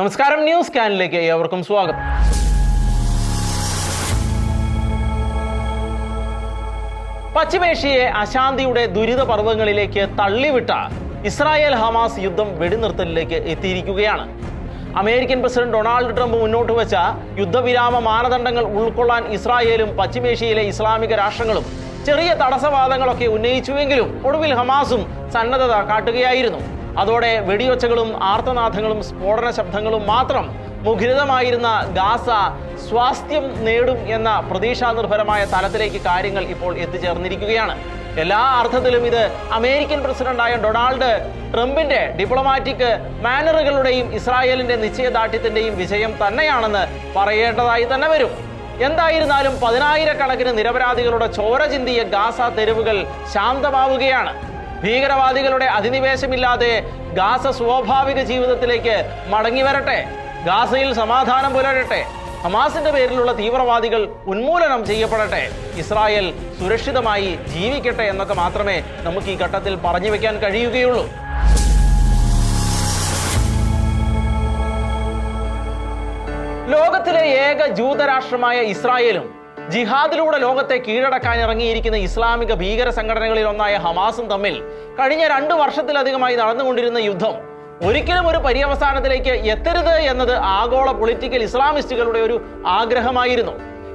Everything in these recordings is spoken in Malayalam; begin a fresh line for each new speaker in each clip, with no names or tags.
നമസ്കാരം ന്യൂസ് സ്കാനിലേക്ക് ഏവർക്കും സ്വാഗതം. പശ്ചിമേഷ്യയെ അശാന്തിയുടെ ദുരിത പർവങ്ങളിലേക്ക് തള്ളിവിട്ട ഇസ്രായേൽ ഹമാസ് യുദ്ധം വെടിനിർത്തലിലേക്ക് എത്തിയിരിക്കുകയാണ്. അമേരിക്കൻ പ്രസിഡന്റ് ഡൊണാൾഡ് ട്രംപ് മുന്നോട്ട് വെച്ച യുദ്ധവിരാമ മാനദണ്ഡങ്ങൾ ഉൾക്കൊള്ളാൻ ഇസ്രായേലും പശ്ചിമേഷ്യയിലെ ഇസ്ലാമിക രാഷ്ട്രങ്ങളും ചെറിയ തടസ്സവാദങ്ങളൊക്കെ ഉന്നയിച്ചുവെങ്കിലും ഒടുവിൽ ഹമാസും സന്നദ്ധത കാട്ടുകയായിരുന്നു. അതോടെ വെടിയൊച്ചകളും ആർത്തനാഥങ്ങളും സ്ഫോടന ശബ്ദങ്ങളും മാത്രം മുഖരിതമായിരുന്ന ഗാസ സ്വാസ്ഥ്യം നേടും എന്ന പ്രതീക്ഷാനിർഭരമായ തലത്തിലേക്ക് കാര്യങ്ങൾ ഇപ്പോൾ എത്തിച്ചേർന്നിരിക്കുകയാണ്. എല്ലാ അർത്ഥത്തിലും ഇത് അമേരിക്കൻ പ്രസിഡന്റായ ഡൊണാൾഡ് ട്രംപിന്റെ ഡിപ്ലോമാറ്റിക് മാനറുകളുടെയും ഇസ്രായേലിന്റെ നിശ്ചയദാർഢ്യത്തിന്റെയും വിജയം തന്നെയാണെന്ന് പറയേണ്ടതായി തന്നെ വരും. എന്തായിരുന്നാലും പതിനായിരക്കണക്കിന് നിരപരാധികളുടെ ചോര ചിന്തിയ ഗാസ തെരുവുകൾ ശാന്തമാവുകയാണ്. ഭീകരവാദികളുടെ അധിനിവേശമില്ലാതെ ഗാസ സ്വാഭാവിക ജീവിതത്തിലേക്ക് മടങ്ങി വരട്ടെ. ഗാസയിൽ സമാധാനം പുലരട്ടെ. ഹമാസിന്റെ പേരിലുള്ള തീവ്രവാദികൾ ഉന്മൂലനം ചെയ്യപ്പെടട്ടെ. ഇസ്രായേൽ സുരക്ഷിതമായി ജീവിക്കട്ടെ എന്നൊക്കെ മാത്രമേ നമുക്ക് ഈ ഘട്ടത്തിൽ പറഞ്ഞു വെക്കാൻ കഴിയുകയുള്ളൂ. ലോകത്തിലെ ഏക ജൂതരാഷ്ട്രമായ ഇസ്രായേലും ജിഹാദിലൂടെ ലോകത്തെ കീഴടക്കാൻ ഇറങ്ങിയിരിക്കുന്ന ഇസ്ലാമിക ഭീകര സംഘടനകളിൽ ഒന്നായ ഹമാസും തമ്മിൽ കഴിഞ്ഞ രണ്ടു വർഷത്തിലധികമായി നടന്നുകൊണ്ടിരുന്ന യുദ്ധം ഒരിക്കലും ഒരു പര്യവസാനത്തിലേക്ക് എത്തരുത് എന്നത് ആഗോള പൊളിറ്റിക്കൽ ഇസ്ലാമിസ്റ്റുകളുടെ ഒരു ആഗ്രഹമായിരുന്നു.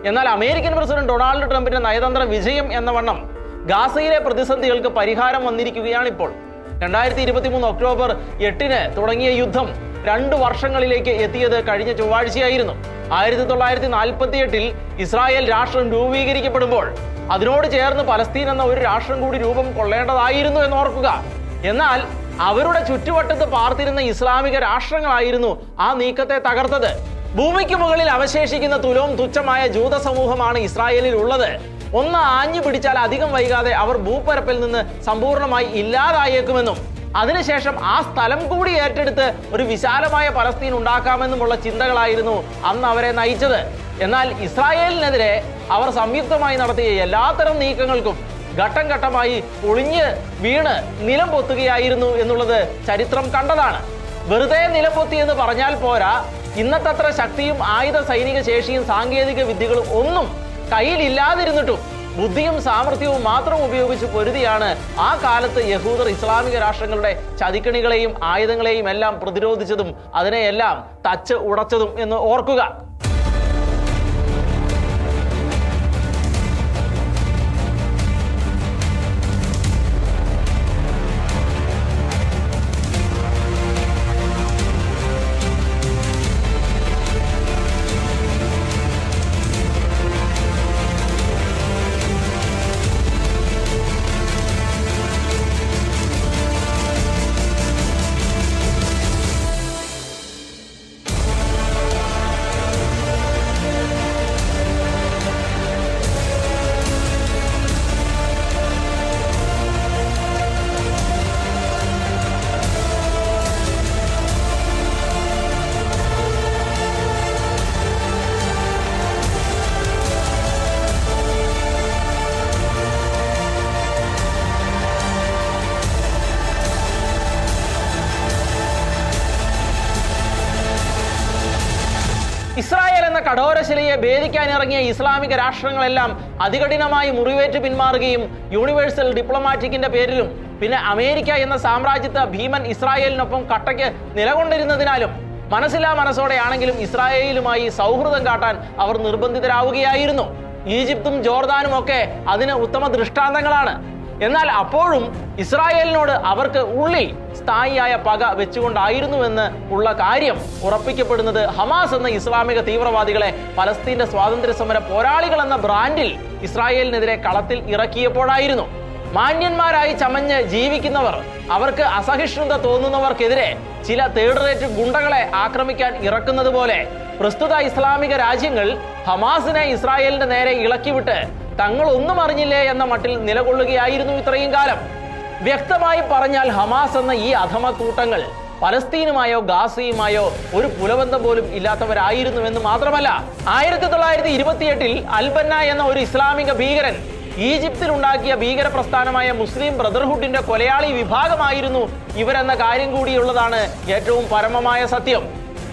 എന്നാൽ അമേരിക്കൻ പ്രസിഡന്റ് ഡൊണാൾഡ് ട്രംപിന്റെ നയതന്ത്ര വിജയം എന്ന വണ്ണം ഗാസയിലെ പ്രതിസന്ധികൾക്ക് പരിഹാരം വന്നിരിക്കുകയാണ് ഇപ്പോൾ രണ്ടായിരത്തി ഇരുപത്തി മൂന്ന് ഒക്ടോബർ എട്ടിന് തുടങ്ങിയ യുദ്ധം രണ്ട് വർഷങ്ങളിലേക്ക് എത്തിയത് കഴിഞ്ഞ ചൊവ്വാഴ്ചയായിരുന്നു. ആയിരത്തി തൊള്ളായിരത്തി നാൽപ്പത്തി എട്ടിൽ ഇസ്രായേൽ രാഷ്ട്രം രൂപീകരിക്കപ്പെടുമ്പോൾ അതിനോട് ചേർന്ന് പലസ്തീൻ എന്ന ഒരു രാഷ്ട്രം കൂടി രൂപം കൊള്ളേണ്ടതായിരുന്നു എന്ന് ഓർക്കുക. എന്നാൽ അവരുടെ ചുറ്റുവട്ടത്ത് പാർത്തിരുന്ന ഇസ്ലാമിക രാഷ്ട്രങ്ങളായിരുന്നു ആ നീക്കത്തെ തകർത്തത്. ഭൂമിക്ക് മുകളിൽ അവശേഷിക്കുന്ന തുലവും തുച്ഛമായ ജൂത സമൂഹമാണ് ഇസ്രായേലിൽ ഉള്ളത്. ഒന്ന് ആഞ്ഞു പിടിച്ചാൽ അധികം വൈകാതെ അവർ ഭൂപ്പരപ്പിൽ നിന്ന് സമ്പൂർണമായി ഇല്ലാതായേക്കുമെന്നും അതിനുശേഷം ആ സ്ഥലം കൂടി ഏറ്റെടുത്ത് ഒരു വിശാലമായ പലസ്തീൻ ഉണ്ടാക്കാമെന്നുമുള്ള ചിന്തകളായിരുന്നു അന്ന് അവരെ നയിച്ചത്. എന്നാൽ ഇസ്രായേലിനെതിരെ അവർ സംയുക്തമായി നടത്തിയ എല്ലാത്തരം നീക്കങ്ങൾക്കും ഘട്ടം ഘട്ടമായി ഒളിഞ്ഞ് വീണ് നിലം പൊത്തുകയായിരുന്നു എന്നുള്ളത് ചരിത്രം കണ്ടതാണ്. വെറുതെ നിലം പൊത്തി എന്ന് പറഞ്ഞാൽ പോരാ. ഇന്നത്തത്ര ശക്തിയും ആയുധ സൈനിക ശേഷിയും സാങ്കേതിക വിദ്യകളും ഒന്നും കയ്യിലില്ലാതിരുന്നിട്ടും ബുദ്ധിയും സാമർഥ്യവും മാത്രം ഉപയോഗിച്ച് പൊരുതിയാണ് ആ കാലത്ത് യഹൂദർ ഇസ്ലാമിക രാഷ്ട്രങ്ങളുടെ ചതിക്കണികളെയും ആയുധങ്ങളെയും എല്ലാം പ്രതിരോധിച്ചതും അതിനെയെല്ലാം തച്ച് ഉടച്ചതും എന്ന് ഓർക്കുക. കഠോരശിലയെ ഇറങ്ങിയ ഇസ്ലാമിക രാഷ്ട്രങ്ങളെല്ലാം അതികഠിനമായി മുറിവേറ്റ് പിന്മാറുകയും യൂണിവേഴ്സൽ ഡിപ്ലോമാറ്റിക്കിന്റെ പേരിലും പിന്നെ അമേരിക്ക എന്ന സാമ്രാജ്യത്തെ ഭീമൻ ഇസ്രായേലിനൊപ്പം കട്ടയ്ക്ക് നിലകൊണ്ടിരുന്നതിനാലും മനസ്സില്ലാ മനസ്സോടെയാണെങ്കിലും ഇസ്രായേലുമായി സൗഹൃദം കാട്ടാൻ അവർ നിർബന്ധിതരാവുകയായിരുന്നു. ഈജിപ്തും ജോർദാനും ഒക്കെ അതിന് ഉത്തമ ദൃഷ്ടാന്തങ്ങളാണ്. എന്നാൽ അപ്പോഴും ഇസ്രായേലിനോട് അവർക്ക് ഉള്ളിൽ സ്ഥായിയായ പക വെച്ചുകൊണ്ടായിരുന്നുവെന്ന് ഉള്ള കാര്യം ഉറപ്പിക്കപ്പെടുന്നത് ഹമാസ് എന്ന ഇസ്ലാമിക തീവ്രവാദികളെ പലസ്തീന്റെ സ്വാതന്ത്ര്യ സമര പോരാളികൾ എന്ന ബ്രാൻഡിൽ ഇസ്രായേലിനെതിരെ കളത്തിൽ ഇറക്കിയപ്പോഴായിരുന്നു. മാന്യന്മാരായി ചമഞ്ഞ് ജീവിക്കുന്നവർ അവർക്ക് അസഹിഷ്ണുത തോന്നുന്നവർക്കെതിരെ ചില തേർഡ് റേറ്റ് ഗുണ്ടകളെ ആക്രമിക്കാൻ ഇറക്കുന്നത് പോലെ പ്രസ്തുത ഇസ്ലാമിക രാജ്യങ്ങൾ ഹമാസിനെ ഇസ്രായേലിന്റെ നേരെ ഇളക്കിവിട്ട് തങ്ങൾ ഒന്നും അറിഞ്ഞില്ലേ എന്ന മട്ടിൽ നിലകൊള്ളുകയായിരുന്നു ഇത്രയും കാലം. വ്യക്തമായി പറഞ്ഞാൽ ഹമാസ് എന്ന ഈ അധമ കൂട്ടങ്ങൾ പലസ്തീനുമായോ ഗാസയുമായോ ഒരു പുലബന്ധം പോലും ഇല്ലാത്തവരായിരുന്നു എന്ന് മാത്രമല്ല ആയിരത്തി തൊള്ളായിരത്തി ഇരുപത്തിയെട്ടിൽ അൽബന്ന എന്ന ഒരു ഇസ്ലാമിക ഭീകരൻ ഈജിപ്തിൽ ഉണ്ടാക്കിയ ഭീകര പ്രസ്ഥാനമായ മുസ്ലിം ബ്രദർഹുഡിന്റെ കൊലയാളി വിഭാഗമായിരുന്നു ഇവരെന്ന കാര്യം കൂടിയുള്ളതാണ് ഏറ്റവും പരമമായ സത്യം.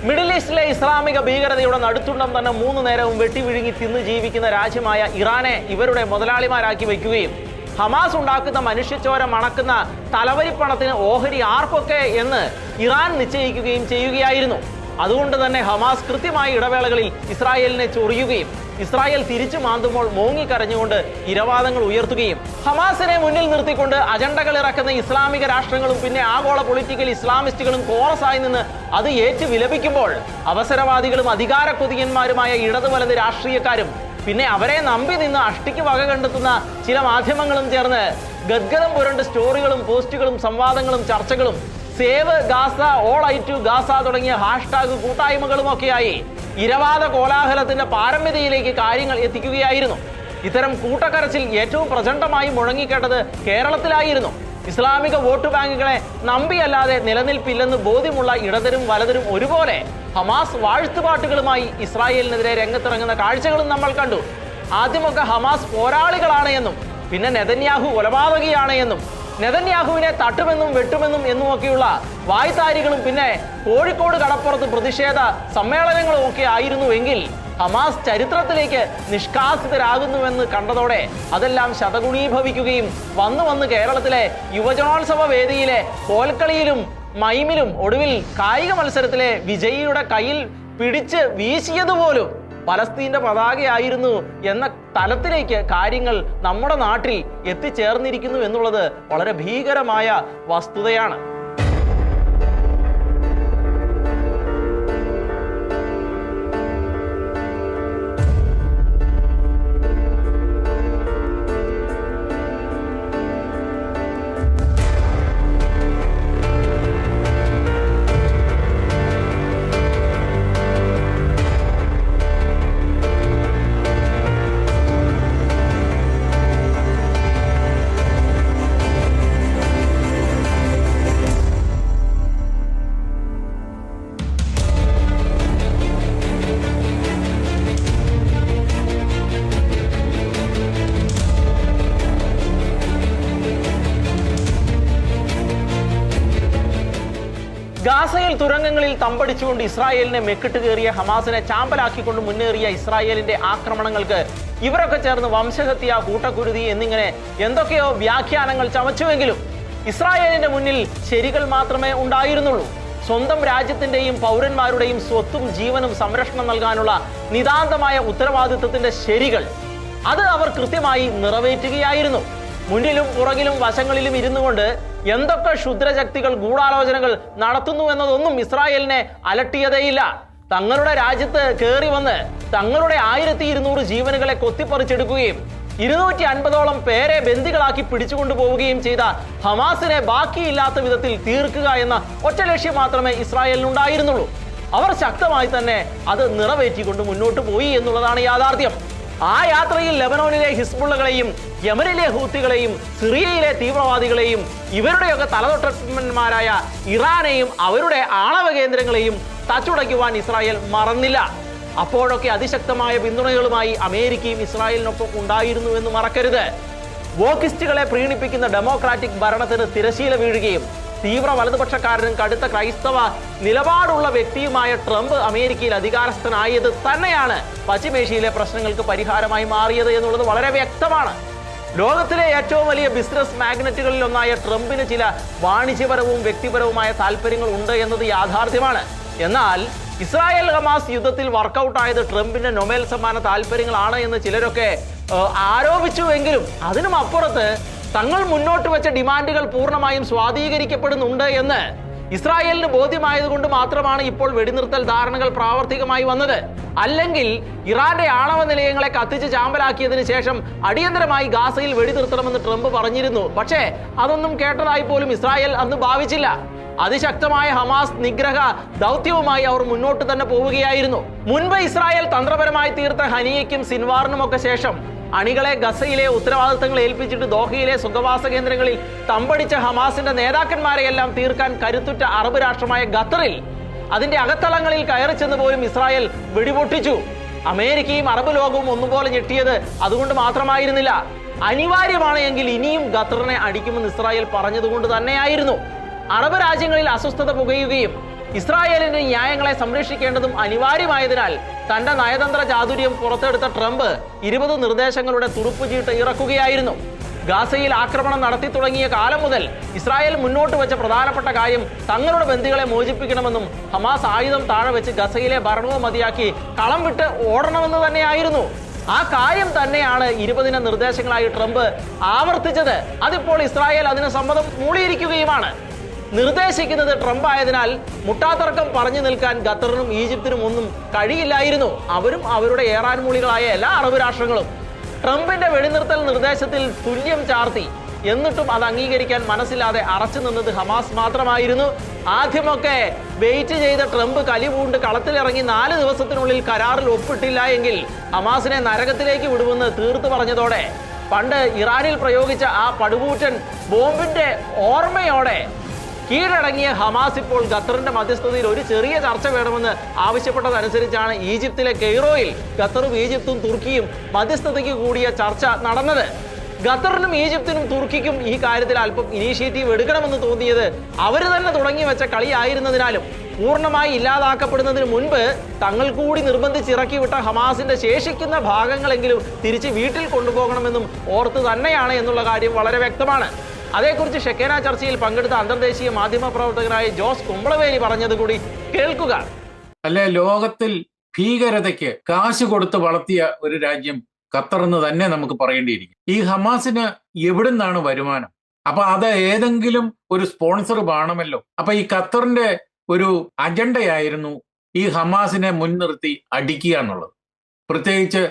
മിഡിൽ ഈസ്റ്റിലെ ഇസ്ലാമിക ഭീകരതയുടെ നടുത്തുണ്ടം തന്നെ മൂന്ന് നേരവും വെട്ടിവിഴുങ്ങി തിന്ന് ജീവിക്കുന്ന രാജ്യമായ ഇറാനെ ഇവരുടെ മുതലാളിമാരാക്കി വയ്ക്കുകയും ഹമാസ് ഉണ്ടാക്കുന്ന മനുഷ്യച്ചോര മണക്കുന്ന തലവരിപ്പണത്തിന് ഓഹരി ആർക്കൊക്കെ എന്ന് ഇറാൻ നിശ്ചയിക്കുകയും ചെയ്യുകയായിരുന്നു. അതുകൊണ്ട് തന്നെ ഹമാസ് കൃത്യമായ ഇടവേളകളിൽ ഇസ്രായേലിനെ ചൊറിയുകയും ഇസ്രായേൽ തിരിച്ചു മാന്തുമ്പോൾ മോങ്ങിക്കരഞ്ഞുകൊണ്ട് ഇരവാദങ്ങൾ ഉയർത്തുകയും ഹമാസിനെ മുന്നിൽ നിർത്തിക്കൊണ്ട് അജണ്ടകൾ ഇറക്കുന്ന ഇസ്ലാമിക രാഷ്ട്രങ്ങളും പിന്നെ ആഗോള പൊളിറ്റിക്കൽ ഇസ്ലാമിസ്റ്റുകളും കോറസായി നിന്ന് അത് ഏറ്റു വിലപിക്കുമ്പോൾ അവസരവാദികളും അധികാര കൊതിയന്മാരുമായ ഇടതുവലത് രാഷ്ട്രീയക്കാരും പിന്നെ അവരെ നമ്പി നിന്ന് അഷ്ടിക്ക് വക കണ്ടെത്തുന്ന ചില മാധ്യമങ്ങളും ചേർന്ന് ഗദ്ഗതം പുരണ്ട് സ്റ്റോറികളും പോസ്റ്റുകളും സംവാദങ്ങളും ചർച്ചകളും save Gaza all eye to Gaza തുടങ്ങിയ ഹാഷ്ടാഗ് കൂട്ടായ്മകളും ഒക്കെയായി ഇരവാദ കോലാഹലത്തിന്റെ പാരമ്യതയിലേക്ക് കാര്യങ്ങൾ എത്തിക്കുകയായിരുന്നു. ഇത്തരം കൂട്ടക്കരച്ചിൽ ഏറ്റവും പ്രചണ്ഡമായി മുഴങ്ങിക്കേട്ടത് കേരളത്തിലായിരുന്നു. ഇസ്ലാമിക വോട്ട് ബാങ്കുകളെ നമ്പിയല്ലാതെ നിലനിൽപ്പില്ലെന്ന് ബോധ്യമുള്ള ഇടതരും വലതരും ഒരുപോലെ ഹമാസ് വാഴ്ത്തുപാട്ടുകളുമായി ഇസ്രായേലിനെതിരെ രംഗത്തിറങ്ങുന്ന കാഴ്ചകളും നമ്മൾ കണ്ടു. ആദ്യമൊക്കെ ഹമാസ് പോരാളികളാണ് എന്നും പിന്നെ നെതന്യാഹു കൊലപാതകിയാണ് എന്നും നെതന്യാഹുവിനെ തട്ടുമെന്നും വെട്ടുമെന്നും എന്നുമൊക്കെയുള്ള വായ്ത്താരികളും പിന്നെ കോഴിക്കോട് കടപ്പുറത്ത് പ്രതിഷേധ സമ്മേളനങ്ങളും ഒക്കെ ആയിരുന്നുവെങ്കിൽ ഹമാസ് ചരിത്രത്തിലേക്ക് നിഷ്കാസിതരാകുന്നുവെന്ന് കണ്ടതോടെ അതെല്ലാം ശതഗുണീഭവിക്കുകയും വന്നു വന്ന് കേരളത്തിലെ യുവജനോത്സവ വേദിയിലെ കോൽക്കളിയിലും മൈമിലും ഒടുവിൽ കായിക മത്സരത്തിലെ വിജയിയുടെ കയ്യിൽ പിടിച്ച് വീശിയതുപോലും പലസ്തീന്റെ പതാകയായിരുന്നു എന്ന തലത്തിലേക്ക് കാര്യങ്ങൾ നമ്മുടെ നാട്ടിൽ എത്തിച്ചേർന്നിരിക്കുന്നു എന്നുള്ളത് വളരെ ഭീകരമായ വസ്തുതയാണ്. തമ്പടിച്ചുകൊണ്ട് ഇസ്രായേലിനെ മെക്കിട്ട് കയറിയ ഹമാസിനെ ചാമ്പലാക്കിക്കൊണ്ട് മുന്നേറിയ ഇസ്രായേലിന്റെ ആക്രമണങ്ങൾക്ക് ഇവരൊക്കെ ചേർന്ന് വംശഹത്യ കൂട്ടക്കുരുതി എന്നിങ്ങനെ എന്തൊക്കെയോ വ്യാഖ്യാനങ്ങൾ ചമച്ചുവെങ്കിലും ഇസ്രായേലിന്റെ മുന്നിൽ ശരികൾ മാത്രമേ ഉണ്ടായിരുന്നുള്ളൂ. സ്വന്തം രാജ്യത്തിന്റെയും പൗരന്മാരുടെയും സ്വത്തും ജീവനും സംരക്ഷണം നൽകാനുള്ള നിതാന്തമായ ഉത്തരവാദിത്വത്തിന്റെ ശരികൾ അത് അവർ കൃത്യമായി നിറവേറ്റുകയായിരുന്നു. മുന്നിലും പുറകിലും വശങ്ങളിലും ഇരുന്നു കൊണ്ട് എന്തൊക്കെ ക്ഷുദ്രശക്തികൾ ഗൂഢാലോചനകൾ നടത്തുന്നു എന്നതൊന്നും ഇസ്രായേലിനെ അലട്ടിയതേയില്ല. തങ്ങളുടെ രാജ്യത്ത് കയറി വന്ന് തങ്ങളുടെ ആയിരത്തി ഇരുന്നൂറ് ജീവനുകളെ കൊത്തിപ്പറിച്ചെടുക്കുകയും ഇരുന്നൂറ്റി അൻപതോളം പേരെ ബന്ദികളാക്കി പിടിച്ചുകൊണ്ടു പോവുകയും ചെയ്ത ഹമാസിനെ ബാക്കിയില്ലാത്ത വിധത്തിൽ തീർക്കുക എന്ന ഒറ്റ ലക്ഷ്യം മാത്രമേ ഇസ്രായേലിനുണ്ടായിരുന്നുള്ളൂ. അവർ ശക്തമായി തന്നെ അത് നിറവേറ്റിക്കൊണ്ട് മുന്നോട്ട് പോയി എന്നുള്ളതാണ് യാഥാർത്ഥ്യം. ആ യാത്രയിൽ ലെബനോണിലെ ഹിസ്ബുള്ളകളെയും യമനിലെ ഹൂത്തികളെയും സിറിയയിലെ തീവ്രവാദികളെയും ഇവരുടെയൊക്കെ തലതൊട്ടന്മാരായ ഇറാനെയും അവരുടെ ആണവ കേന്ദ്രങ്ങളെയും തച്ചുടയ്ക്കുവാൻ ഇസ്രായേൽ മറന്നില്ല. അപ്പോഴൊക്കെ അതിശക്തമായ പിന്തുണകളുമായി അമേരിക്കയും ഇസ്രായേലിനൊപ്പം ഉണ്ടായിരുന്നു എന്ന് മറക്കരുത്. വോക്കിസ്റ്റുകളെ പ്രീണിപ്പിക്കുന്ന ഡെമോക്രാറ്റിക് ഭരണത്തിന് തിരശീല വീഴുകയും തീവ്ര വലതുപക്ഷക്കാരനും കടുത്ത ക്രൈസ്തവ നിലപാടുള്ള വ്യക്തിയുമായ ട്രംപ് അമേരിക്കയിൽ അധികാരസ്ഥനായത് തന്നെയാണ് പശ്ചിമേഷ്യയിലെ പ്രശ്നങ്ങൾക്ക് പരിഹാരമായി മാറിയത് എന്നുള്ളത് വളരെ വ്യക്തമാണ്. ലോകത്തിലെ ഏറ്റവും വലിയ ബിസിനസ് മാഗ്നറ്റുകളിൽ ഒന്നായ ട്രംപിന് ചില വാണിജ്യപരവും വ്യക്തിപരവുമായ താല്പര്യങ്ങൾ ഉണ്ട് എന്നത് യാഥാർത്ഥ്യമാണ്. എന്നാൽ ഇസ്രായേൽ ഹമാസ് യുദ്ധത്തിൽ വർക്കൗട്ടായത് ട്രംപിന്റെ നൊബേൽ സമ്മാന താല്പര്യങ്ങളാണ് എന്ന് ചിലരൊക്കെ ആരോപിച്ചുവെങ്കിലും അതിനും അപ്പുറത്ത് തങ്ങൾ മുന്നോട്ട് വെച്ച ഡിമാൻഡുകൾ പൂർണമായും സ്വാധീകരിക്കപ്പെടുന്നുണ്ട് എന്ന് ഇസ്രായേലിന് ബോധ്യമായതുകൊണ്ട് മാത്രമാണ് ഇപ്പോൾ വെടിനിർത്തൽ ധാരണകൾ പ്രാവർത്തികമായി വന്നത്. അല്ലെങ്കിൽ ഇറാന്റെ ആണവ നിലയങ്ങളെ കത്തിച്ച് ചാമ്പലാക്കിയതിന് ശേഷം അടിയന്തരമായി ഗാസയിൽ വെടിനിർത്തണമെന്ന് ട്രംപ് പറഞ്ഞിരുന്നു. പക്ഷേ അതൊന്നും കേട്ടതായി പോലും ഇസ്രായേൽ അന്ന് ഭാവിച്ചില്ല. അതിശക്തമായ ഹമാസ് നിഗ്രഹ ദൗത്യവുമായി അവർ മുന്നോട്ട് തന്നെ പോവുകയായിരുന്നു. മുൻപ് ഇസ്രായേൽ തന്ത്രപരമായി തീർത്ത ഹനിയയ്ക്കും സിൻവാറിനും ഒക്കെ ശേഷം അണികളെ ഗസയിലെ ഉത്തരവാദിത്തങ്ങൾ ഏൽപ്പിച്ചിട്ട് ദോഹയിലെ സുഖവാസ കേന്ദ്രങ്ങളിൽ തമ്പടിച്ച ഹമാസിന്റെ നേതാക്കന്മാരെയെല്ലാം തീർക്കാൻ കരുത്തുറ്റ അറബ് രാഷ്ട്രമായ ഖത്തറിൽ അതിന്റെ അകത്തളങ്ങളിൽ കയറി ചെന്ന് പോലും ഇസ്രായേൽ വെടിപൊട്ടിച്ചു. അമേരിക്കയും അറബ് ലോകവും ഒന്നുപോലെ ഞെട്ടിയത് അതുകൊണ്ട് മാത്രമായിരുന്നില്ല. അനിവാര്യമാണ് എങ്കിൽ ഇനിയും ഖത്തറിനെ അടിക്കുമെന്ന് ഇസ്രായേൽ പറഞ്ഞതുകൊണ്ട് തന്നെയായിരുന്നു. അറബ് രാജ്യങ്ങളിൽ അസ്വസ്ഥത പുകയുകയും ഇസ്രായേലിന്റെ ന്യായങ്ങളെ സംരക്ഷിക്കേണ്ടതും അനിവാര്യമായതിനാൽ തന്റെ നയതന്ത്ര ചാതുര്യം പുറത്തെടുത്ത ട്രംപ് ഇരുപത് നിർദ്ദേശങ്ങളുടെ തുറുപ്പുചീട്ട് ഇറക്കുകയായിരുന്നു. ഗാസയിൽ ആക്രമണം നടത്തി തുടങ്ങിയ കാലം മുതൽ ഇസ്രായേൽ മുന്നോട്ട് വെച്ച പ്രധാനപ്പെട്ട കാര്യം തങ്ങളുടെ ബന്ധികളെ മോചിപ്പിക്കണമെന്നും ഹമാസ് ആയുധം താഴെ വെച്ച് ഗസയിലെ ഭരണവും മതിയാക്കി കളം വിട്ട് ഓടണമെന്ന് തന്നെയായിരുന്നു. ആ കാര്യം തന്നെയാണ് ഇരുപതിന നിർദ്ദേശങ്ങളായി ട്രംപ് ആവർത്തിച്ചത്. അതിപ്പോൾ ഇസ്രായേൽ അതിന് സമ്മതം മൂളിയിരിക്കുകയുമാണ്. നിർദ്ദേശിക്കുന്നത് ട്രംപ് ആയതിനാൽ മുട്ടാത്തർക്കം പറഞ്ഞു നിൽക്കാൻ ഖത്തറിനും ഈജിപ്തിനും ഒന്നും കഴിയില്ലായിരുന്നു. അവരും അവരുടെ ഏറാൻമൂളികളായ എല്ലാ അറബ് രാഷ്ട്രങ്ങളും. ട്രംപിന്റെ വെടിനിർത്തൽ നിർദ്ദേശത്തിൽ തുല്യം ചാർത്തി. എന്നിട്ടും അത് അംഗീകരിക്കാൻ മനസ്സില്ലാതെ അറച്ചു നിന്നത് ഹമാസ് മാത്രമായിരുന്നു. ആദ്യമൊക്കെ വെയിറ്റ് ചെയ്ത ട്രംപ് കലിപൂണ്ട് കളത്തിലിറങ്ങി നാല് ദിവസത്തിനുള്ളിൽ കരാറിൽ ഒപ്പിട്ടില്ല എങ്കിൽ ഹമാസിനെ നരകത്തിലേക്ക് വിടുമെന്ന് തീർത്തു പറഞ്ഞതോടെ. പണ്ട് ഇറാനിൽ പ്രയോഗിച്ച ആ പടുകൂറ്റൻ ബോംബിന്റെ ഓർമ്മയോടെ കീഴടങ്ങിയ ഹമാസ് ഇപ്പോൾ ഖത്തറിന്റെ മധ്യസ്ഥതയിൽ ഒരു ചെറിയ ചർച്ച വേണമെന്ന് ആവശ്യപ്പെട്ടതനുസരിച്ചാണ് ഈജിപ്തിലെ കെയ്റോയിൽ ഖത്തറും ഈജിപ്തും തുർക്കിയും മധ്യസ്ഥതയ്ക്ക് കൂടിയ ചർച്ച നടന്നത്. ഖത്തറിനും ഈജിപ്തിനും തുർക്കിക്കും ഈ കാര്യത്തിൽ അല്പം ഇനീഷ്യേറ്റീവ് എടുക്കണമെന്ന് തോന്നിയത് അവർ തന്നെ തുടങ്ങി വെച്ച കളിയായിരുന്നതിനാലും പൂർണമായി ഇല്ലാതാക്കപ്പെടുന്നതിന് മുൻപ് തങ്ങൾ കൂടി നിർബന്ധിച്ചിറക്കി വിട്ട ഹമാസിന്റെ ശേഷിക്കുന്ന ഭാഗങ്ങളെങ്കിലും തിരിച്ച് വീട്ടിൽ കൊണ്ടുപോകണമെന്നും ഓർത്ത് തന്നെയാണ് എന്നുള്ള കാര്യം വളരെ വ്യക്തമാണ്. അതേക്കുറിച്ച് ഷെക്കേന ചർച്ചയിൽ പങ്കെടുത്ത അന്തർദേശീയ മാധ്യമ പ്രവർത്തകനായ ജോസ് കുമ്പളവേലി പറഞ്ഞത് കൂടി കേൾക്കുക.
അല്ലെ ലോകത്തിൽ ഭീകരതയ്ക്ക് കാശ് കൊടുത്ത് വളർത്തിയ ഒരു രാജ്യം ഖത്തർ എന്ന് തന്നെ നമുക്ക് പറയേണ്ടിയിരിക്കും. ഈ ഹമാസിന് എവിടുന്നാണ് വരുമാനം? അപ്പൊ അത് ഏതെങ്കിലും ഒരു സ്പോൺസർ വേണമല്ലോ. അപ്പൊ ഈ ഖത്തറിന്റെ ഒരു അജണ്ടയായിരുന്നു ഈ ഹമാസിനെ മുൻനിർത്തി അടിക്കുക എന്നുള്ളത്. പ്രത്യേകിച്ച്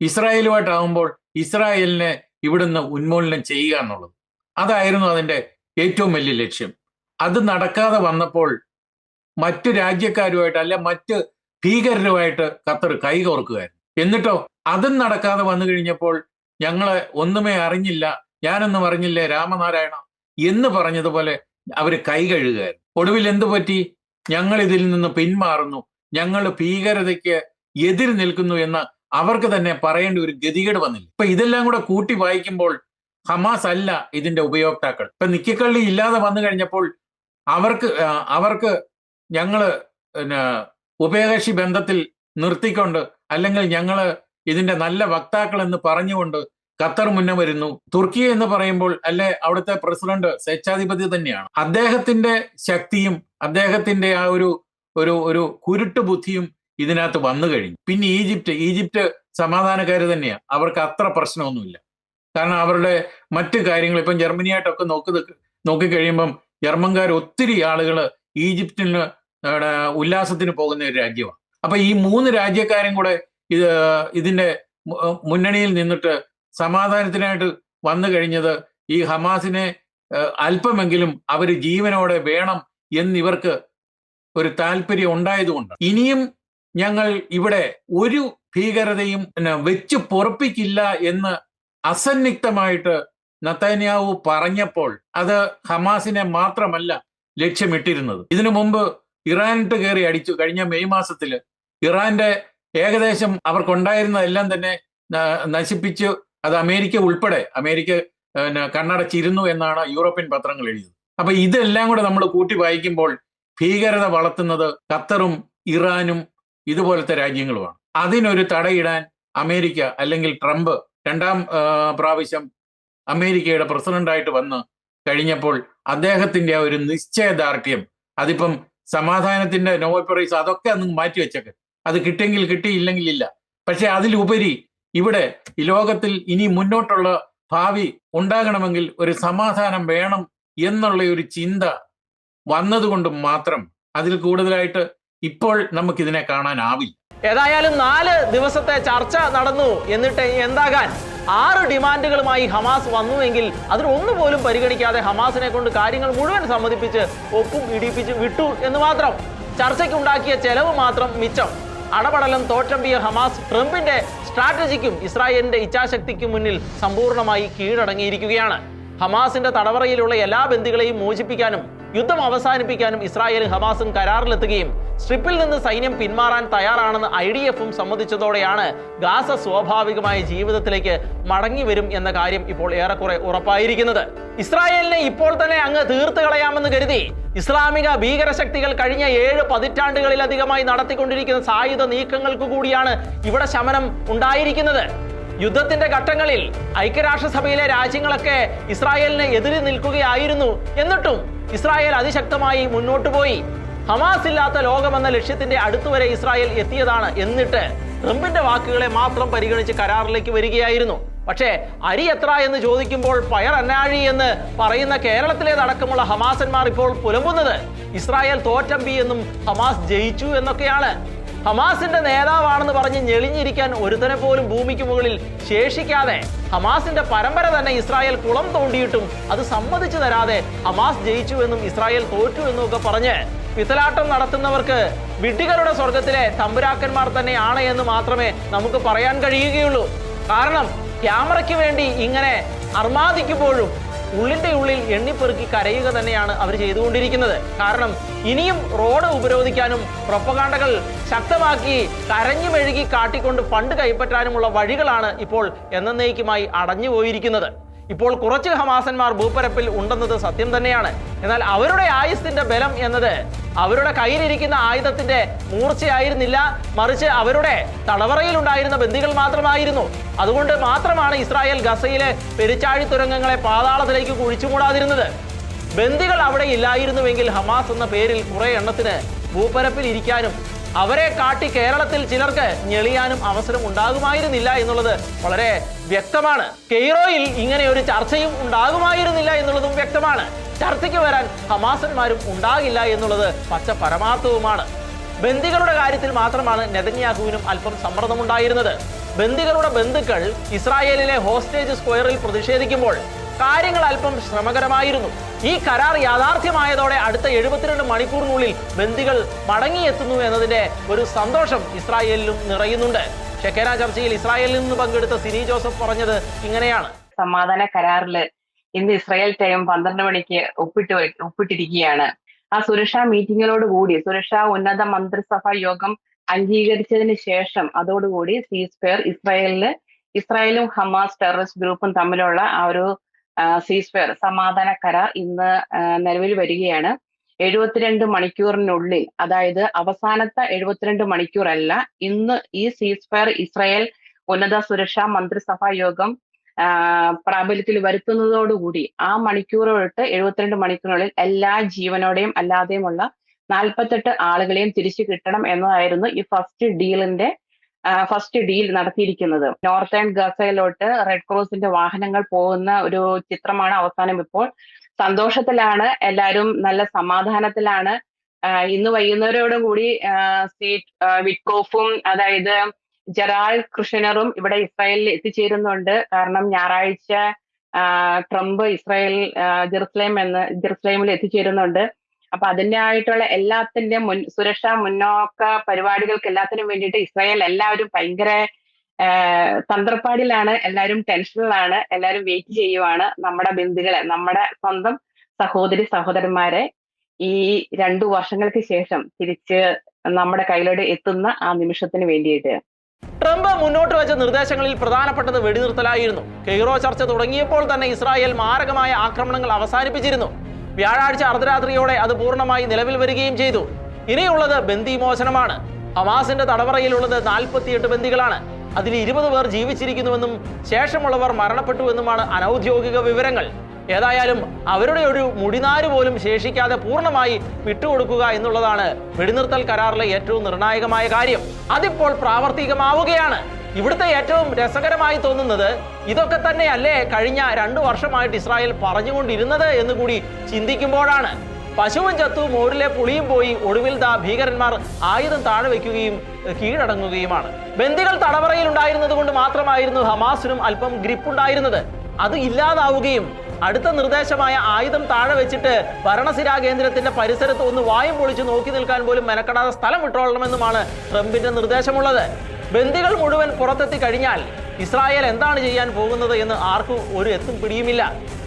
ഇസ്രായേലുമായിട്ടാകുമ്പോൾ ഇസ്രായേലിനെ ഇവിടുന്ന് ഉന്മൂലനം ചെയ്യുക എന്നുള്ളത്. അതായിരുന്നു അതിന്റെ ഏറ്റവും വലിയ ലക്ഷ്യം. അത് നടക്കാതെ വന്നപ്പോൾ മറ്റു രാജ്യക്കാരുമായിട്ട് അല്ല മറ്റ് ഭീകരരുമായിട്ട് ഖത്തർ കൈകോർക്കുകയായിരുന്നു. എന്നിട്ടോ അതും നടക്കാതെ വന്നു കഴിഞ്ഞപ്പോൾ ഞങ്ങളെ ഒന്നുമേ അറിഞ്ഞില്ല ഞാനൊന്നും അറിഞ്ഞില്ലേ രാമനാരായണ എന്ന് പറഞ്ഞതുപോലെ അവർ കൈ കഴുകുകയായിരുന്നു. ഒടുവിൽ എന്തു പറ്റി? ഞങ്ങൾ ഇതിൽ നിന്ന് പിന്മാറുന്നു. ഞങ്ങൾ ഭീകരതയ്ക്ക് എതിര് നിൽക്കുന്നു എന്ന് അവർക്ക് തന്നെ പറയേണ്ട ഒരു ഗതികേട് വന്നില്ല. ഇപ്പൊ ഇതെല്ലാം കൂടെ കൂട്ടി വായിക്കുമ്പോൾ ഹമാസ് അല്ല ഇതിന്റെ ഉപയോക്താക്കൾ. ഇപ്പൊ നിക്കിക്കള്ളി ഇല്ലാതെ വന്നു കഴിഞ്ഞപ്പോൾ അവർക്ക് അവർക്ക് ഞങ്ങൾ പിന്നെ ഉഭയകക്ഷി ബന്ധത്തിൽ നിർത്തിക്കൊണ്ട് അല്ലെങ്കിൽ ഞങ്ങൾ ഇതിന്റെ നല്ല വക്താക്കൾ എന്ന് പറഞ്ഞുകൊണ്ട് ഖത്തർ മുന്നേ വരുന്നു. തുർക്കി എന്ന് പറയുമ്പോൾ അല്ലെ അവിടുത്തെ പ്രസിഡന്റ് സ്വേച്ഛാധിപതി തന്നെയാണ്. അദ്ദേഹത്തിന്റെ ശക്തിയും അദ്ദേഹത്തിന്റെ ആ ഒരു ഒരു ഒരു കുരുട്ട് ബുദ്ധിയും ഇതിനകത്ത് വന്നു കഴിഞ്ഞു. പിന്നെ ഈജിപ്റ്റ് ഈജിപ്റ്റ് സമാധാനക്കാർ തന്നെയാണ് അവർക്ക് അത്ര പ്രശ്നമൊന്നുമില്ല. കാരണം അവരുടെ മറ്റു കാര്യങ്ങൾ ഇപ്പം ജർമ്മനിയായിട്ടൊക്കെ നോക്കി നോക്കിക്കഴിയുമ്പം ജർമ്മൻകാർ ഒത്തിരി ആളുകൾ ഈജിപ്തിന് ഉല്ലാസത്തിന് പോകുന്ന ഒരു രാജ്യമാണ്. അപ്പൊ ഈ മൂന്ന് രാജ്യക്കാരും കൂടെ ഇത് ഇതിന്റെ മുന്നണിയിൽ നിന്നിട്ട് സമാധാനത്തിനായിട്ട് വന്നു കഴിഞ്ഞത് ഈ ഹമാസിനെ അല്പമെങ്കിലും അവർ ജീവനോടെ വേണം എന്നിവർക്ക് ഒരു താല്പര്യം ഉണ്ടായതുകൊണ്ട്. ഇനിയും ഞങ്ങൾ ഇവിടെ ഒരു ഭീകരതയും വെച്ച് പൊറപ്പിക്കില്ല എന്ന് അസന്നിഗ്ധമായിട്ട് നത്തന്യാവു പറഞ്ഞപ്പോൾ അത് ഹമാസിനെ മാത്രമല്ല ലക്ഷ്യമിട്ടിരുന്നത്. ഇതിനു മുമ്പ് ഇറാനിട്ട് കയറി അടിച്ചു. കഴിഞ്ഞ മെയ് മാസത്തിൽ ഇറാന്റെ ഏകദേശം അവർക്കുണ്ടായിരുന്നതെല്ലാം തന്നെ നശിപ്പിച്ച് അത് അമേരിക്ക ഉൾപ്പെടെ അമേരിക്ക കണ്ണടച്ചിരുന്നു എന്നാണ് യൂറോപ്യൻ പത്രങ്ങൾ എഴുതിയത്. അപ്പൊ ഇതെല്ലാം കൂടെ നമ്മൾ കൂട്ടി വായിക്കുമ്പോൾ ഭീകരത വളർത്തുന്നത് ഖത്തറും ഇറാനും ഇതുപോലത്തെ രാജ്യങ്ങളുമാണ്. അതിനൊരു തടയിടാൻ അമേരിക്ക അല്ലെങ്കിൽ ട്രംപ് രണ്ടാം പ്രാവശ്യം അമേരിക്കയുടെ പ്രസിഡന്റായിട്ട് വന്ന് കഴിഞ്ഞപ്പോൾ അദ്ദേഹത്തിന്റെ ആ ഒരു നിശ്ചയദാർഢ്യം അതിപ്പം സമാധാനത്തിന്റെ നോബൽ പ്രൈസ് അതൊക്കെ അങ്ങ് മാറ്റി വെച്ചേക്ക്. അത് കിട്ടിയെങ്കിൽ കിട്ടി ഇല്ലെങ്കിൽ ഇല്ല. പക്ഷെ അതിലുപരി ഇവിടെ ഈ ലോകത്തിൽ ഇനി മുന്നോട്ടുള്ള ഭാവി ഉണ്ടാകണമെങ്കിൽ ഒരു സമാധാനം വേണം എന്നുള്ള ഒരു ചിന്ത വന്നതുകൊണ്ട് മാത്രം അതിൽ കൂടുതലായിട്ട് ഇപ്പോൾ നമുക്കിതിനെ കാണാനാവില്ല.
ഏതായാലും നാല് ദിവസത്തെ ചർച്ച നടന്നു എന്നിട്ട് എന്താകാൻ? ആറ് ഡിമാൻഡുകളുമായി ഹമാസ് വന്നുവെങ്കിൽ അതിനൊന്നു പോലും പരിഗണിക്കാതെ ഹമാസിനെ കൊണ്ട് കാര്യങ്ങൾ മുഴുവൻ സമ്മതിപ്പിച്ച് ഒപ്പും ഇടിപ്പിച്ച് വിട്ടു എന്ന് മാത്രം. ചർച്ചയ്ക്കുണ്ടാക്കിയ ചെലവ് മാത്രം മിച്ചം. അടപടലം തോറ്റമ്പിയ ഹമാസ് ട്രംപിന്റെ സ്ട്രാറ്റജിക്കും ഇസ്രായേലിന്റെ ഇച്ഛാശക്തിക്കും മുന്നിൽ സമ്പൂർണമായി കീഴടങ്ങിയിരിക്കുകയാണ്. ഹമാസിന്റെ തടവറയിലുള്ള എല്ലാ ബന്ദികളെയും മോചിപ്പിക്കാനും യുദ്ധം അവസാനിപ്പിക്കാനും ഇസ്രായേലും ഹമാസും കരാറിലെത്തുകയും സ്ട്രിപ്പിൽ നിന്ന് സൈന്യം പിന്മാറാൻ തയ്യാറാണെന്ന് ഐ ഡി എഫും സമ്മതിച്ചതോടെയാണ് ഗാസ സ്വാഭാവികമായ ജീവിതത്തിലേക്ക് മടങ്ങി വരും എന്ന കാര്യം ഇപ്പോൾ ഏറെക്കുറെ ഉറപ്പായിരിക്കുന്നത്. ഇസ്രായേലിനെ ഇപ്പോൾ തന്നെ അങ്ങ് തീർത്തു കളയാമെന്ന് കരുതി ഇസ്ലാമിക ഭീകരശക്തികൾ കഴിഞ്ഞ ഏഴ് പതിറ്റാണ്ടുകളിലധികമായി നടത്തിക്കൊണ്ടിരിക്കുന്ന സായുധ നീക്കങ്ങൾക്ക് കൂടിയാണ് ഇവിടെ ശമനം ഉണ്ടായിരിക്കുന്നത്. യുദ്ധത്തിന്റെ ഘട്ടങ്ങളിൽ ഐക്യരാഷ്ട്രസഭയിലെ രാജ്യങ്ങളൊക്കെ ഇസ്രായേലിന് എതിരെ നിൽക്കുകയായിരുന്നു. എന്നിട്ടും ഇസ്രായേൽ അതിശക്തമായി മുന്നോട്ടു പോയി. ഹമാസ് ഇല്ലാത്ത ലോകമെന്ന ലക്ഷ്യത്തിന്റെ അടുത്തുവരെ ഇസ്രായേൽ എത്തിയതാണ്. എന്നിട്ട് ട്രംപിന്റെ വാക്കുകളെ മാത്രം പരിഗണിച്ച് കരാറിലേക്ക് വരികയായിരുന്നു. പക്ഷേ അരി എത്ര എന്ന് ചോദിക്കുമ്പോൾ പയർ അന്നാഴി എന്ന് പറയുന്ന കേരളത്തിലേതടക്കമുള്ള ഹമാസന്മാർ ഇപ്പോൾ പുലമ്പുന്നത് ഇസ്രായേൽ തോറ്റമ്പി എന്നും ഹമാസ് ജയിച്ചു എന്നൊക്കെയാണ്. ഹമാസിന്റെ നേതാവാണെന്ന് പറഞ്ഞ് ഞെളിഞ്ഞിരിക്കാൻ ഒരുത്തനെ പോലും ഭൂമിക്ക് മുകളിൽ ശേഷിക്കാതെ ഹമാസിന്റെ പരമ്പര തന്നെ ഇസ്രായേൽ കുളം തോണ്ടിയിട്ടും അത് സമ്മതിച്ചു തരാതെ ഹമാസ് ജയിച്ചു എന്നും ഇസ്രായേൽ തോറ്റു എന്നും ഒക്കെ പറഞ്ഞ് പിത്തലാട്ടം നടത്തുന്നവർക്ക് വിഡ്ഢികളുടെ സ്വർഗത്തിലെ തമ്പുരാക്കന്മാർ തന്നെയാണ് എന്ന് മാത്രമേ നമുക്ക് പറയാൻ കഴിയുകയുള്ളൂ. കാരണം ക്യാമറയ്ക്ക് വേണ്ടി ഇങ്ങനെ അർമാദിക്കുമ്പോഴും ഉള്ളിന്റെ ഉള്ളിൽ എണ്ണിപ്പെറുക്കി കരയുക തന്നെയാണ് അവർ ചെയ്തുകൊണ്ടിരിക്കുന്നത്. കാരണം ഇനിയും റോഡ് ഉപരോധിക്കാനും പ്രൊപ്പകാണ്ടകൾ ശക്തമാക്കി കരഞ്ഞു മെഴുകി കാട്ടിക്കൊണ്ട് ഫണ്ട് കൈപ്പറ്റാനുമുള്ള വഴികളാണ് ഇപ്പോൾ എന്നേക്കുമായി അടഞ്ഞു പോയിരിക്കുന്നത് ഇപ്പോൾ കുറച്ച് ഹമാസന്മാർ ഭൂപ്പരപ്പിൽ ഉണ്ടെന്നത് സത്യം തന്നെയാണ്. എന്നാൽ അവരുടെ ആയുസിന്റെ ബലം എന്നത് അവരുടെ കയ്യിലിരിക്കുന്ന ആയുധത്തിന്റെ മൂർച്ചയായിരുന്നില്ല. മറിച്ച് അവരുടെ തടവറയിൽ ഉണ്ടായിരുന്ന ബന്ദികൾ മാത്രമായിരുന്നു. അതുകൊണ്ട് മാത്രമാണ് ഇസ്രായേൽ ഗസയിലെ പെരിച്ചാഴി തുരങ്കങ്ങളെ പാതാളത്തിലേക്ക് കുഴിച്ചുമൂടാതിരുന്നത്. ബന്ദികൾ അവിടെ ഇല്ലായിരുന്നുവെങ്കിൽ ഹമാസ് എന്ന പേരിൽ കുറെ എണ്ണത്തിന് ഭൂപ്പരപ്പിൽ ഇരിക്കാനും അവരെ കാട്ടി കേരളത്തിൽ ചിലർക്ക് ഞെളിയാനും അവസരം ഉണ്ടാകുമായിരുന്നില്ല എന്നുള്ളത് വളരെ വ്യക്തമാണ്. കെയ്റോയിൽ ഇങ്ങനെ ഒരു ചർച്ചയും ഉണ്ടാകുമായിരുന്നില്ല എന്നുള്ളതും വ്യക്തമാണ്. ചർച്ചയ്ക്ക് വരാൻ ഹമാസന്മാരും ഉണ്ടാകില്ല എന്നുള്ളത് പച്ച പരമാർത്ഥവുമാണ്. ബന്ദികളുടെ കാര്യത്തിൽ മാത്രമാണ് നെതന്യാഹുവിനും അല്പം സമ്മർദ്ദമുണ്ടായിരുന്നത്. ബന്ദികളുടെ ബന്ധുക്കൾ ഇസ്രായേലിലെ ഹോസ്റ്റേജ് സ്ക്വയറിൽ പ്രതിഷേധിക്കുമ്പോൾ കാര്യങ്ങൾ അല്പം ശ്രമകരമായിരുന്നു. ഈ കരാർ യാഥാർത്ഥ്യമായതോടെ അടുത്ത എഴുപത്തിരണ്ട് മണിക്കൂറിനുള്ളിൽ ബന്ദികൾ മടങ്ങിയെത്തുന്നു എന്നതിന്റെ ഒരു സന്തോഷം ഇസ്രായേലിലും നിറയുന്നുണ്ട്. ഷെക്കേന ചർച്ചയിൽ ഇസ്രായേലിൽ നിന്ന് പങ്കെടുത്ത സിനി ജോസഫ് പറഞ്ഞത് ഇങ്ങനെയാണ്.
സമാധാന കരാറിൽ ഇന്ന് ഇസ്രായേൽ ടൈം പന്ത്രണ്ട് മണിക്ക് ഒപ്പിട്ട് ഒപ്പിട്ടിരിക്കുകയാണ്. ആ സുരക്ഷാ മീറ്റിങ്ങിനോട് കൂടി സുരക്ഷാ ഉന്നത മന്ത്രിസഭാ യോഗം അംഗീകരിച്ചതിന് ശേഷം അതോടുകൂടി സീസ് ഫെയർ ഇസ്രായേലിന് ഇസ്രായേലും ഹമാസ് ടെററിസ്റ്റ് ഗ്രൂപ്പും തമ്മിലുള്ള ആ ഒരു സീസ് ഫെയർ സമാധാന കരാർ ഇന്ന് നിലവിൽ വരികയാണ്. എഴുപത്തിരണ്ട് മണിക്കൂറിനുള്ളിൽ അതായത് അവസാനത്തെ എഴുപത്തിരണ്ട് മണിക്കൂറല്ല ഇന്ന് ഈ സീസ്ഫയർ ഇസ്രായേൽ ഉന്നത സുരക്ഷാ മന്ത്രിസഭാ യോഗം പ്രാബല്യത്തിൽ വരുത്തുന്നതോടുകൂടി ആ മണിക്കൂറോട്ട് എഴുപത്തിരണ്ട് മണിക്കൂറിനുള്ളിൽ എല്ലാ ജീവനോടെയും അല്ലാതെയുമുള്ള നാൽപ്പത്തെട്ട് ആളുകളെയും തിരിച്ചു കിട്ടണം എന്നതായിരുന്നു ഈ ഫസ്റ്റ് ഡീലിന്റെ ഫസ്റ്റ് ഡീൽ നടത്തിയിരിക്കുന്നത്. നോർത്ത് ആൻഡ് ഗസയിലോട്ട് റെഡ് ക്രോസിന്റെ വാഹനങ്ങൾ പോകുന്ന ഒരു ചിത്രമാണ് അവസാനം ഇപ്പോൾ. സന്തോഷത്തിലാണ് എല്ലാവരും നല്ല സമാധാനത്തിലാണ്. ഇന്ന് വൈകുന്നേരത്തോടും കൂടി സ്റ്റേറ്റ് വിറ്റ്കോഫും അതായത് ജെറാൾ കൃഷ്ണറും ഇവിടെ ഇസ്രായേലിൽ എത്തിച്ചേരുന്നുണ്ട്. കാരണം ഞായറാഴ്ച ട്രംപ് ഇസ്രായേൽ ജെറുസലേം എന്ന് ജെറുസലേമിൽ എത്തിച്ചേരുന്നുണ്ട്. അപ്പൊ അതിനായിട്ടുള്ള എല്ലാത്തിന്റെ മുൻ സുരക്ഷാ മുന്നോക്ക പരിപാടികൾക്ക് എല്ലാത്തിനും വേണ്ടിയിട്ട് ഇസ്രായേൽ എല്ലാവരും ഭയങ്കര തന്ത്രപ്പാടിലാണ് എല്ലാവരും ടെൻഷനിലാണ് എല്ലാവരും വെയിറ്റ് ചെയ്യുവാണ് നമ്മുടെ ബന്ധുക്കളെ നമ്മുടെ സ്വന്തം സഹോദരി സഹോദരന്മാരെ ഈ രണ്ടു വർഷങ്ങൾക്ക് ശേഷം തിരിച്ച് നമ്മുടെ കയ്യിലോട്ട് എത്തുന്ന ആ നിമിഷത്തിന് വേണ്ടിയിട്ട്.
ട്രംപ് മുന്നോട്ട് വെച്ച നിർദ്ദേശങ്ങളിൽ പ്രധാനപ്പെട്ടത് വെടിനിർത്തലായിരുന്നു. കെയ്റോ ചർച്ച തുടങ്ങിയപ്പോൾ തന്നെ ഇസ്രായേൽ മാരകമായ ആക്രമണങ്ങൾ അവസാനിപ്പിച്ചിരുന്നു. വ്യാഴാഴ്ച അർദ്ധരാത്രിയോടെ അത് പൂർണമായി നിലവിൽ വരികയും ചെയ്തു. ഇനിയുള്ളത് ബന്ദി മോചനമാണ്. ഹമാസിന്റെ തടവറയിലുള്ളത് നാൽപ്പത്തിയെട്ട് ബന്ദികളാണ്. അതിൽ ഇരുപത് പേർ ജീവിച്ചിരിക്കുന്നുവെന്നും ശേഷമുള്ളവർ മരണപ്പെട്ടുവെന്നുമാണ് അനൗദ്യോഗിക വിവരങ്ങൾ. ഏതായാലും അവരുടെ ഒരു മുടിനാര് പോലും ശേഷിക്കാതെ പൂർണമായി വിട്ടുകൊടുക്കുക എന്നുള്ളതാണ് വെടിനിർത്തൽ കരാറിലെ ഏറ്റവും നിർണായകമായ കാര്യം. അതിപ്പോൾ പ്രാവർത്തികമാവുകയാണ്. ഇവിടുത്തെ ഏറ്റവും രസകരമായി തോന്നുന്നത് ഇതൊക്കെ തന്നെയല്ലേ കഴിഞ്ഞ രണ്ടു വർഷമായിട്ട് ഇസ്രായേൽ പറഞ്ഞുകൊണ്ടിരുന്നത് എന്ന് കൂടി ചിന്തിക്കുമ്പോഴാണ്. പശുവും ചത്തു മോരിലെ പുളിയും പോയി ഒടുവിൽ ദാ ഭീകരന്മാർ ആയുധം താഴെ വയ്ക്കുകയും കീഴടങ്ങുകയുമാണ്. ബന്ദികൾ തടവറയിൽ ഉണ്ടായിരുന്നത് കൊണ്ട് മാത്രമായിരുന്നു ഹമാസിനും അല്പം ഗ്രിപ്പ് ഉണ്ടായിരുന്നത് അത് ഇല്ലാതാവുകയും അടുത്ത നിർദ്ദേശമായ ആയുധം താഴെ വെച്ചിട്ട് ഭരണസിരാ കേന്ദ്രത്തിന്റെ പരിസരത്ത് ഒന്ന് വായും പൊളിച്ച് നോക്കി നിൽക്കാൻ പോലും മെനക്കെടാതെ സ്ഥലം വിട്ടോളണമെന്നുമാണ് ട്രംപിന്റെ നിർദ്ദേശമുള്ളത്. ബന്ദികൾ മുഴുവൻ പുറത്തെത്തി കഴിഞ്ഞാൽ ഇസ്രായേൽ എന്താണ് ചെയ്യാൻ പോകുന്നത് എന്ന് ആർക്കും ഒരു എത്തും പിടിയുമില്ല.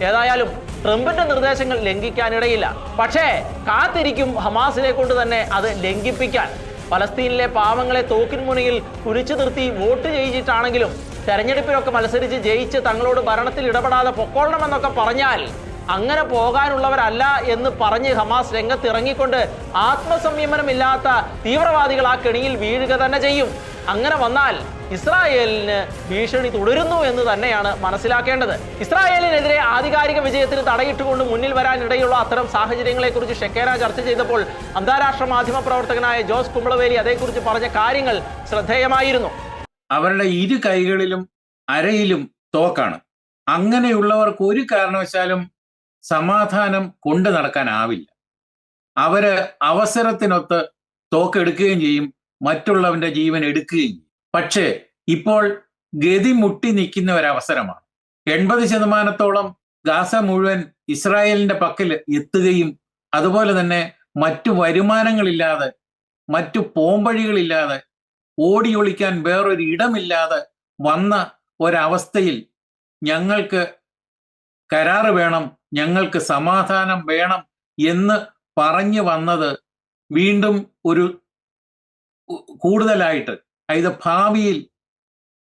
ഏതായാലും ട്രംപിന്റെ നിർദ്ദേശങ്ങൾ ലംഘിക്കാനിടയില്ല. പക്ഷേ കാത്തിരിക്കും ഹമാസിനെ കൊണ്ട് തന്നെ അത് ലംഘിപ്പിക്കാൻ. പലസ്തീനിലെ പാവങ്ങളെ തോക്കിൻ മുനയിൽ കുരിച്ചു നിർത്തി വോട്ട് ചെയ്യിച്ചിട്ടാണെങ്കിലും തെരഞ്ഞെടുപ്പിലൊക്കെ മത്സരിച്ച് ജയിച്ച് തങ്ങളോട് ഭരണത്തിൽ ഇടപെടാതെ പൊക്കോളണമെന്നൊക്കെ പറഞ്ഞാൽ അങ്ങനെ പോകാനുള്ളവരല്ല എന്ന് പറഞ്ഞ് ഹമാസ് രംഗത്തിറങ്ങിക്കൊണ്ട് ആത്മസംയമനമില്ലാത്ത തീവ്രവാദികൾ ആ കെണിയിൽ വീഴുക തന്നെ ചെയ്യും. അങ്ങനെ വന്നാൽ ഇസ്രായേലിന് ഭീഷണി തുടരുന്നു എന്ന് തന്നെയാണ് മനസ്സിലാക്കേണ്ടത്. ഇസ്രായേലിനെതിരെ ആധികാരിക വിജയത്തിന് തടയിട്ടുകൊണ്ട് മുന്നിൽ വരാനിടയുള്ള അത്തരം സാഹചര്യങ്ങളെക്കുറിച്ച് ഷെക്കേര ചർച്ച ചെയ്തപ്പോൾ അന്താരാഷ്ട്ര മാധ്യമ പ്രവർത്തകനായ ജോസ് കുമ്പളവേലി അതേക്കുറിച്ച് പറഞ്ഞ കാര്യങ്ങൾ ശ്രദ്ധേയമായിരുന്നു.
അവരുടെ ഇരു കൈകളിലും അരയിലും തോക്കാണ്. അങ്ങനെയുള്ളവർക്ക് ഒരു കാരണവശാലും സമാധാനം കൊണ്ടു നടക്കാനാവില്ല. അവർ അവസരത്തിനൊത്ത് തോക്കെടുക്കുകയും ചെയ്യും മറ്റുള്ളവന്റെ ജീവൻ എടുക്കുകയും ചെയ്യും. പക്ഷേ ഇപ്പോൾ ഗതി മുട്ടി നിൽക്കുന്ന ഒരവസരമാണ്. എൺപത് ശതമാനത്തോളം ഗാസ മുഴുവൻ ഇസ്രായേലിന്റെ പക്കൽ എത്തുകയും അതുപോലെ തന്നെ മറ്റു വരുമാനങ്ങളില്ലാതെ മറ്റു പോംവഴികളില്ലാതെ ഓടിയൊളിക്കാൻ വേറൊരു ഇടമില്ലാതെ വന്ന ഒരവസ്ഥയിൽ ഞങ്ങൾക്ക് കരാറ് വേണം ഞങ്ങൾക്ക് സമാധാനം വേണം എന്ന് പറഞ്ഞു വന്നത് വീണ്ടും ഒരു കൂടുതലായിട്ട് അതായത് ഭാവിയിൽ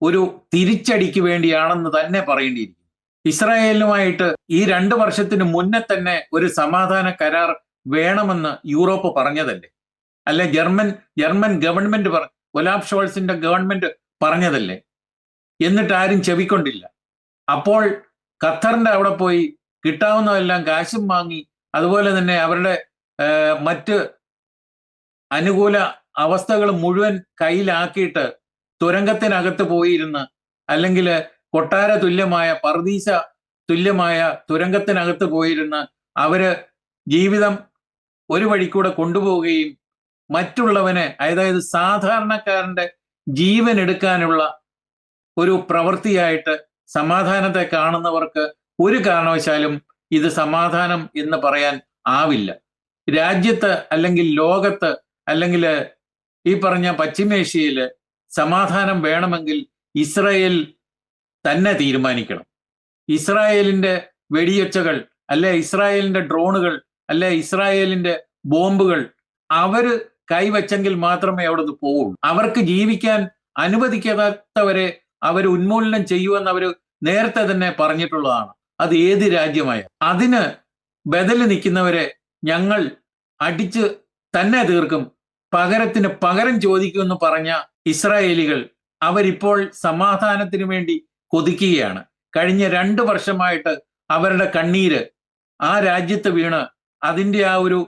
ഒരു തിരിച്ചടിക്ക് വേണ്ടിയാണെന്ന് തന്നെ പറയേണ്ടിയിരിക്കും ഇസ്രായേലുമായിട്ട് ഈ രണ്ട് വർഷത്തിന് മുന്നേ തന്നെ ഒരു സമാധാന കരാർ വേണമെന്ന് യൂറോപ്പ് പറഞ്ഞതല്ലേ? അല്ലെ ജർമ്മൻ ജർമ്മൻ ഗവൺമെന്റ് പറ ഒലാബ് ഷോൾസിന്റെ ഗവൺമെന്റ് പറഞ്ഞതല്ലേ? എന്നിട്ട് ആരും ചെവിക്കൊണ്ടില്ല. അപ്പോൾ ഖത്തറിന്റെ അവിടെ പോയി കിട്ടാവുന്നതെല്ലാം കാശും വാങ്ങി അതുപോലെ തന്നെ അവരുടെ മറ്റ് അനുകൂല അവസ്ഥകൾ മുഴുവൻ കയ്യിലാക്കിയിട്ട് തുരങ്കത്തിനകത്ത് പോയിരുന്ന് അല്ലെങ്കിൽ കൊട്ടാര തുല്യമായ പർദീശ തുല്യമായ തുരങ്കത്തിനകത്ത് പോയിരുന്ന് അവർ ജീവിതം ഒരു വഴിക്കൂടെ കൊണ്ടുപോവുകയും മറ്റുള്ളവനെ അതായത് സാധാരണക്കാരന്റെ ജീവൻ എടുക്കാനുള്ള ഒരു പ്രവൃത്തിയായിട്ട് സമാധാനത്തെ കാണുന്നവർക്ക് ഒരു കാരണവശാലും ഇത് സമാധാനം എന്ന് പറയാൻ ആവില്ല. രാജ്യത്ത് അല്ലെങ്കിൽ ലോകത്ത് അല്ലെങ്കിൽ ഈ പറഞ്ഞ പശ്ചിമേഷ്യയിൽ സമാധാനം വേണമെങ്കിൽ ഇസ്രായേൽ തന്നെ തീരുമാനിക്കണം. ഇസ്രായേലിന്റെ വെടിയൊച്ചകൾ അല്ലെ ഇസ്രായേലിന്റെ ഡ്രോണുകൾ അല്ലെ ഇസ്രായേലിന്റെ ബോംബുകൾ അവർ കൈവച്ചെങ്കിൽ മാത്രമേ അവിടുന്ന് പോവുള്ളൂ. അവർക്ക് ജീവിക്കാൻ അനുവദിക്കാത്തവരെ അവർ ഉന്മൂലനം ചെയ്യുമെന്ന് അവർ നേരത്തെ തന്നെ പറഞ്ഞിട്ടുള്ളതാണ്. അത് ഏത് രാജ്യമായ അതിന് ബദൽ നിൽക്കുന്നവരെ ഞങ്ങൾ അടിച്ച് തന്നെ തീർക്കും. പകരത്തിന് പകരം ചോദിക്കുമെന്ന് പറഞ്ഞ ഇസ്രായേലികൾ അവരിപ്പോൾ സമാധാനത്തിന് വേണ്ടി കൊതിക്കുകയാണ്. കഴിഞ്ഞ രണ്ട് വർഷമായിട്ട് അവരുടെ കണ്ണീര് ആ രാജ്യത്ത് വീണ് അതിന്റെ ആ ഒരു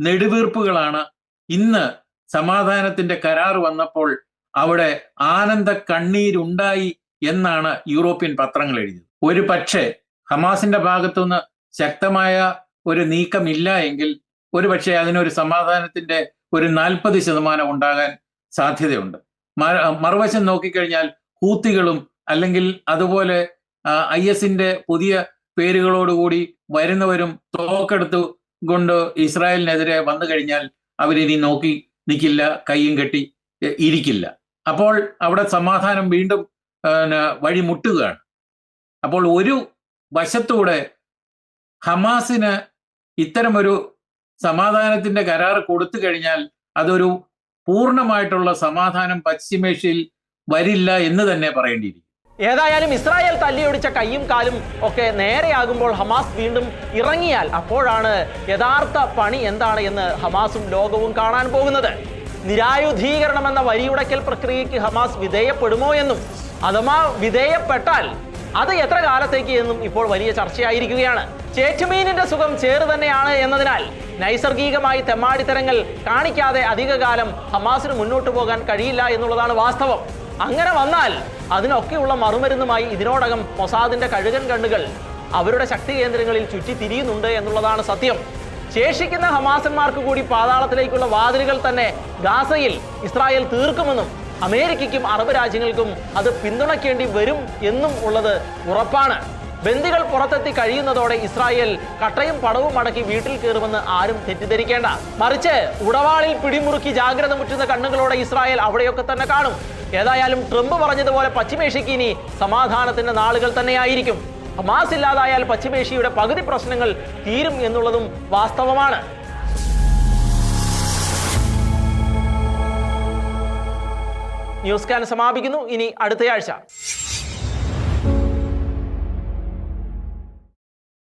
നെടുവീർപ്പുകളാണ് ഇന്ന് സമാധാനത്തിന്റെ കരാർ വന്നപ്പോൾ അവിടെ ആനന്ദ കണ്ണീരുണ്ടായി എന്നാണ് യൂറോപ്യൻ പത്രങ്ങൾ എഴുതിയത്. ഒരു പക്ഷേ ഹമാസിന്റെ ഭാഗത്തുനിന്ന് ശക്തമായ ഒരു നീക്കമില്ല എങ്കിൽ ഒരു പക്ഷേ അതിനൊരു സമാധാനത്തിന്റെ ഒരു നാൽപ്പത് ശതമാനം ഉണ്ടാകാൻ സാധ്യതയുണ്ട്. മറുവശം നോക്കിക്കഴിഞ്ഞാൽ കൂത്തികളും അല്ലെങ്കിൽ അതുപോലെ ഐ എസിന്റെ പുതിയ പേരുകളോടുകൂടി വരുന്നവരും തോക്കെടുത്തു കൊണ്ട് ഇസ്രായേലിനെതിരെ വന്നു കഴിഞ്ഞാൽ അവരിനി നോക്കി നിൽക്കില്ല കൈയും കെട്ടി ഇരിക്കില്ല. അപ്പോൾ അവിടെ സമാധാനം വീണ്ടും വഴിമുട്ടുകയാണ്. അപ്പോൾ ഒരു വശത്തൂടെ ഹമാസിന് ഇത്തരമൊരു സമാധാനത്തിന്റെ കരാർ കൊടുത്തു കഴിഞ്ഞാൽ അതൊരു പൂർണമായിട്ടുള്ള സമാധാനം പശ്ചിമേഷ്യയിൽ വരില്ല എന്ന് തന്നെ പറയേണ്ടിയിരിക്കും
ഏതായാലും ഇസ്രായേൽ തല്ലിയൊടിച്ച കൈയും കാലും ഒക്കെ നേരെയാകുമ്പോൾ ഹമാസ് വീണ്ടും ഇറങ്ങിയാൽ അപ്പോഴാണ് യഥാർത്ഥ പണി എന്താണ് എന്ന് ഹമാസും ലോകവും കാണാൻ പോകുന്നത്. നിരായുധീകരണം എന്ന വരിയുടക്കൽ പ്രക്രിയയ്ക്ക് ഹമാസ് വിധേയപ്പെടുമോ എന്നും അഥവാ വിധേയപ്പെട്ടാൽ അത് എത്ര കാലത്തേക്ക് എന്നും ഇപ്പോൾ വലിയ ചർച്ചയായിരിക്കുകയാണ്. ചേറ്റുമീനിന്റെ സുഖം ചേറ് തന്നെയാണ് എന്നതിനാൽ നൈസർഗികമായി തെമ്മാടിത്തരങ്ങൾ കാണിക്കാതെ അധികകാലം ഹമാസിന് മുന്നോട്ട് പോകാൻ കഴിയില്ല എന്നുള്ളതാണ് വാസ്തവം. അങ്ങനെ വന്നാൽ അതിനൊക്കെയുള്ള മറുമരുന്നുമായി ഇതിനോടകം മൊസാദിന്റെ കഴുകൻ കണ്ണുകൾ അവരുടെ ശക്തി കേന്ദ്രങ്ങളിൽ ചുറ്റിത്തിരിയുന്നുണ്ട് എന്നുള്ളതാണ് സത്യം. ശേഷിക്കുന്ന ഹമാസന്മാർക്ക് കൂടി പാതാളത്തിലേക്കുള്ള വാതിലുകൾ തന്നെ ഗാസയിൽ ഇസ്രായേൽ തീർക്കുമെന്നും അമേരിക്കയ്ക്കും അറബ് രാജ്യങ്ങൾക്കും അത് പിന്തുണയ്ക്കേണ്ടി വരും എന്നും ഉള്ളത് ഉറപ്പാണ്. ബന്ദികൾ പുറത്തെത്തി കഴിയുന്നതോടെ ഇസ്രായേൽ കട്ടയും പടവും അടക്കി വീട്ടിൽ കയറുമെന്ന് ആരും തെറ്റിദ്ധരിക്കേണ്ട. മറിച്ച് ഉടവാളിൽ പിടിമുറുക്കി ജാഗ്രത മുറ്റുന്ന കണ്ണുകളോടെ ഇസ്രായേൽ അവിടെയൊക്കെ തന്നെ കാണും. ഏതായാലും ട്രംപ് പറഞ്ഞതുപോലെ പശ്ചിമേഷ്യക്ക് ഇനി സമാധാനത്തിന്റെ നാളുകൾ തന്നെയായിരിക്കും. ഹമാസ് ഇല്ലാതായാൽ പശ്ചിമേഷ്യയുടെ പകുതി പ്രശ്നങ്ങൾ തീരും എന്നുള്ളതും വാസ്തവമാണ്. ന്യൂസ് കാൻ സമാപിക്കുന്നു. ഇനി അടുത്തയാഴ്ച.